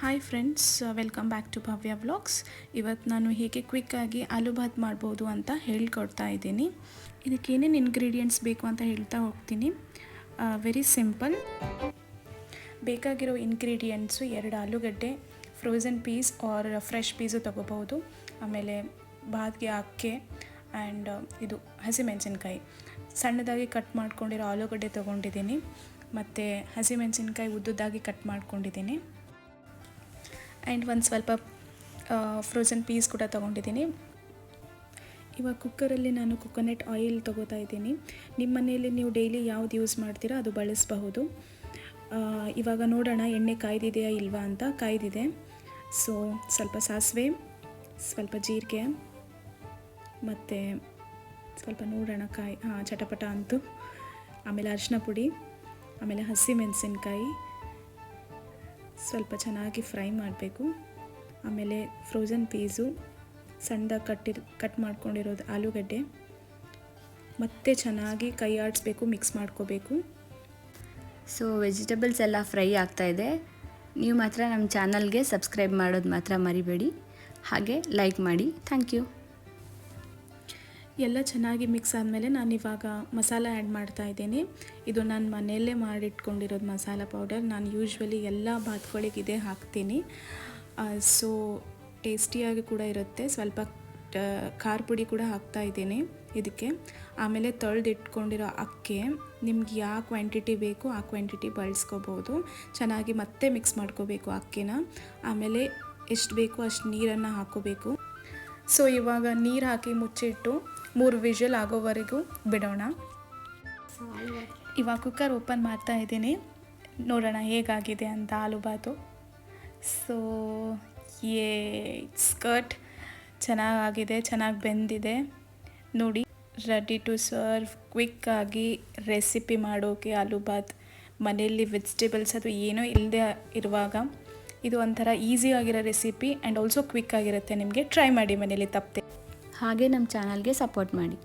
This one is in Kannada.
Hi friends welcome back to Bhavya vlogs ಇವತ್ತು ನಾನು ಹೇಗೆ ಕ್ವಿಕ್ಕಾಗಿ ಆಲೂ ಭಾತ್ ಮಾಡ್ಬೋದು ಅಂತ ಹೇಳ್ಕೊಡ್ತಾ ಇದ್ದೀನಿ. ಇದಕ್ಕೆ ಏನೇನು ಬೇಕು ಅಂತ ಹೇಳ್ತಾ ಹೋಗ್ತೀನಿ. ವೆರಿ ಸಿಂಪಲ್ ಬೇಕಾಗಿರೋ ಇಂಗ್ರೀಡಿಯೆಂಟ್ಸು ಎರಡು ಆಲೂಗಡ್ಡೆ frozen peas or fresh peas ತೊಗೋಬೋದು ಆಮೇಲೆ ಬಾತ್ಗೆ ಅಕ್ಕೆ ಆ್ಯಂಡ್ ಇದು ಹಸಿಮೆಣಸಿನ್ಕಾಯಿ. ಸಣ್ಣದಾಗಿ ಕಟ್ ಮಾಡ್ಕೊಂಡಿರೋ ಆಲೂಗಡ್ಡೆ ತೊಗೊಂಡಿದ್ದೀನಿ. ಮತ್ತು ಹಸಿಮೆಣಸಿನ್ಕಾಯಿ ಉದ್ದುದಾಗಿ ಕಟ್ ಮಾಡ್ಕೊಂಡಿದ್ದೀನಿ. ಆ್ಯಂಡ್ ಒಂದು ಸ್ವಲ್ಪ ಫ್ರೋಝನ್ ಪೀಸ್ ಕೂಡ ತೊಗೊಂಡಿದ್ದೀನಿ. ಇವಾಗ ಕುಕ್ಕರಲ್ಲಿ ನಾನು ಕೊಕೊನೆಟ್ ಆಯಿಲ್ ತೊಗೋತಾ ಇದ್ದೀನಿ. ನಿಮ್ಮ ಮನೆಯಲ್ಲಿ ನೀವು ಡೈಲಿ ಯಾವ್ದು ಯೂಸ್ ಮಾಡ್ತೀರಾ ಅದು ಬಳಸಬಹುದು. ಇವಾಗ ನೋಡೋಣ ಎಣ್ಣೆ ಕಾಯ್ದಿದೆಯಾ ಇಲ್ವಾ ಅಂತ ಕಾಯ್ದಿದೆ. ಸೊ ಸ್ವಲ್ಪ ಸಾಸಿವೆ, ಸ್ವಲ್ಪ ಜೀರಿಗೆ, ಮತ್ತು ಸ್ವಲ್ಪ ನೋಡೋಣ ಕಾಯಿ ಹಾಂ ಚಟಪಟ ಅಂತು, ಆಮೇಲೆ ಅರಿಶಿನ ಪುಡಿ, ಆಮೇಲೆ ಹಸಿ ಮೆಣಸಿನ್ಕಾಯಿ ಸ್ವಲ್ಪ ಚೆನ್ನಾಗಿ ಫ್ರೈ ಮಾಡಬೇಕು. ಆಮೇಲೆ ಫ್ರೋಝನ್ ಪೀಸು ಸಣ್ಣದಾಗಿ ಕಟ್ಟಿರ್ ಕಟ್ ಮಾಡ್ಕೊಂಡಿರೋದು ಆಲೂಗಡ್ಡೆ, ಮತ್ತೆ ಚೆನ್ನಾಗಿ ಕೈ ಆಡಿಸ್ಬೇಕು ಮಿಕ್ಸ್ ಮಾಡ್ಕೋಬೇಕು. ಸೊ ವೆಜಿಟೇಬಲ್ಸ್ ಎಲ್ಲ ಫ್ರೈ ಆಗ್ತಾ ಇದೆ. ನೀವು ಮಾತ್ರ ನಮ್ಮ ಚಾನಲ್ಗೆ ಸಬ್ಸ್ಕ್ರೈಬ್ ಮಾಡೋದು ಮಾತ್ರ ಮರಿಬೇಡಿ. ಹಾಗೆ ಲೈಕ್ ಮಾಡಿ. ಥ್ಯಾಂಕ್ ಯು ಎಲ್ಲ ಚೆನ್ನಾಗಿ ಮಿಕ್ಸ್ ಆದಮೇಲೆ ನಾನು ಇವಾಗ ಮಸಾಲ ಆ್ಯಡ್ ಮಾಡ್ತಾ ಇದ್ದೀನಿ. ಇದು ನಾನು ಮನೆಯಲ್ಲೇ ಮಾಡಿಟ್ಕೊಂಡಿರೋದು ಮಸಾಲ ಪೌಡರ್ ನಾನು ಯೂಶ್ವಲಿ ಎಲ್ಲ ಭಾತ್ಗಳಿಗೆ ಇದೇ ಹಾಕ್ತೀನಿ. ಸೊ ಟೇಸ್ಟಿಯಾಗಿ ಕೂಡ ಇರುತ್ತೆ. ಸ್ವಲ್ಪ ಖಾರ ಪುಡಿ ಕೂಡ ಹಾಕ್ತಾ ಇದ್ದೀನಿ ಇದಕ್ಕೆ. ಆಮೇಲೆ ತೊಳೆದಿಟ್ಕೊಂಡಿರೋ ಅಕ್ಕಿ ನಿಮ್ಗೆ ಯಾವ ಕ್ವಾಂಟಿಟಿ ಬೇಕು ಆ ಕ್ವಾಂಟಿಟಿ ಬಳಸ್ಕೋಬೋದು. ಚೆನ್ನಾಗಿ ಮತ್ತೆ ಮಿಕ್ಸ್ ಮಾಡ್ಕೋಬೇಕು ಅಕ್ಕಿನ. ಆಮೇಲೆ ಎಷ್ಟು ಬೇಕು ಅಷ್ಟು ನೀರನ್ನು ಹಾಕೋಬೇಕು ಸೊ ಇವಾಗ ನೀರು ಹಾಕಿ ಮುಚ್ಚಿಟ್ಟು ಮೂರು ವಿಷಲ್ ಆಗೋವರೆಗೂ ಬಿಡೋಣ. ಇವಾಗ ಕುಕ್ಕರ್ ಓಪನ್ ಮಾಡ್ತಾ ಇದ್ದೀನಿ. ನೋಡೋಣ ಹೇಗಾಗಿದೆ ಅಂತ ಆಲೂಬಾತು ಸೊ ಏ ಸ್ಕರ್ಟ್ ಚೆನ್ನಾಗಾಗಿದೆ, ಚೆನ್ನಾಗಿ ಬೆಂದಿದೆ. ನೋಡಿ ರೆಡಿ ಟು ಸರ್ವ್ ಕ್ವಿಕ್ಕಾಗಿ ರೆಸಿಪಿ ಮಾಡೋಕೆ ಆಲೂಬಾತ್ ಮನೆಯಲ್ಲಿ ವೆಜಿಟೇಬಲ್ಸ್ ಅದು ಏನೂ ಇಲ್ಲದೆ ಇರುವಾಗ ಇದು ಒಂಥರ ಆಗಿರೋ ರೆಸಿಪಿ ಆ್ಯಂಡ್ ಆಲ್ಸೋ ಕ್ವಿಕ್ ಆಗಿರುತ್ತೆ. ನಿಮಗೆ ಟ್ರೈ ಮಾಡಿ ಮನೇಲಿ ತಪ್ಪದೆ. ಹಾಗೆ ನಮ್ಮ ಚಾನಲ್ಗೆ ಸಪೋರ್ಟ್ ಮಾಡಿ.